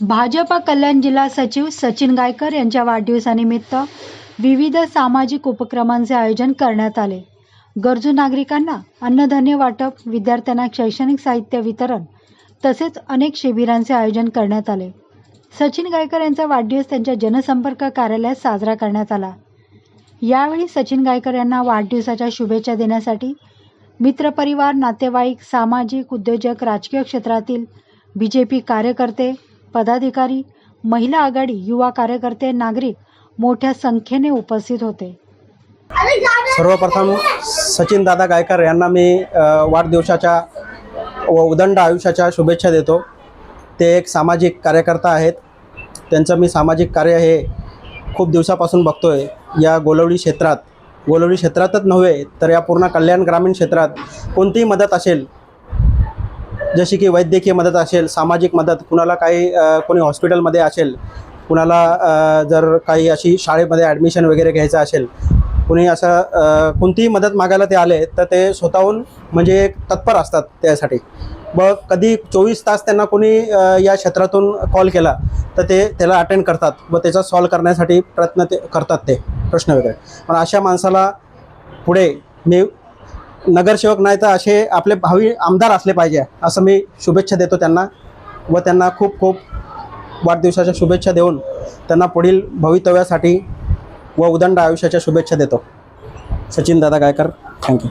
भाजपा कल्याण जिल्हा सचिव सचिन गायकर यांच्या वाढदिवसानिमित्त विविध सामाजिक उपक्रमांचे आयोजन करण्यात आले. गरजू नागरिकांना अन्नधान्य वाटप विद्यार्थ्यांना शैक्षणिक साहित्य वितरण तसेच अनेक शिबिरांचे आयोजन करण्यात आले. सचिन गायकर यांचा वाढदिवस त्यांच्या जनसंपर्क कार्यालयात साजरा करण्यात आला. यावेळी सचिन गायकर यांना वाढदिवसाच्या शुभेच्छा देण्यासाठी मित्रपरिवार नातेवाईक सामाजिक उद्योजक राजकीय क्षेत्रातील बी जे पी कार्यकर्ते पदाधिकारी महिला आघाडी युवा कार्यकर्ते नागरिक मोठ्या संख्येने उपस्थित होते. सर्वप्रथम सचिन दादा गायकर यांना मी वाढदिवसाच्या व उदंड आयुष्याच्या शुभेच्छा देतो. ते एक सामाजिक कार्यकर्ता आहेत. त्यांचं मी सामाजिक कार्य हे खूप दिवसापासून बघतो आहे या गोलवडी क्षेत्रात गोलवडी क्षेत्रातच नव्हे तर या पूर्ण कल्याण ग्रामीण क्षेत्रात कोणतीही मदत असेल जशी की वैद्यकीय मदत असेल सामाजिक मदत कुणाला काही कोणी हॉस्पिटलमध्ये असेल कुणाला जर काही अशी शाळेमध्ये ॲडमिशन वगैरे घ्यायचं असेल कुणी असं कोणतीही मदत मागायला ते आले तर ते स्वतःहून म्हणजे तत्पर असतात त्यासाठी. मग कधी चोवीस तास त्यांना कोणी या क्षेत्रातून कॉल केला तर ते त्याला अटेंड करतात. व त्याचा सॉल्व करण्यासाठी प्रयत्न ते करतात ते प्रश्न वगैरे. पण अशा माणसाला पुढे मी नगरसेवक नाही तर असे आपले भावी आमदार असले पाहिजे असं मी शुभेच्छा देतो त्यांना. व त्यांना खूप खूप वाढदिवसाच्या शुभेच्छा देऊन त्यांना पुढील भवितव्यासाठी व उदंड आयुष्याच्या शुभेच्छा देतो. सचिन दादा गायकर थँक्यू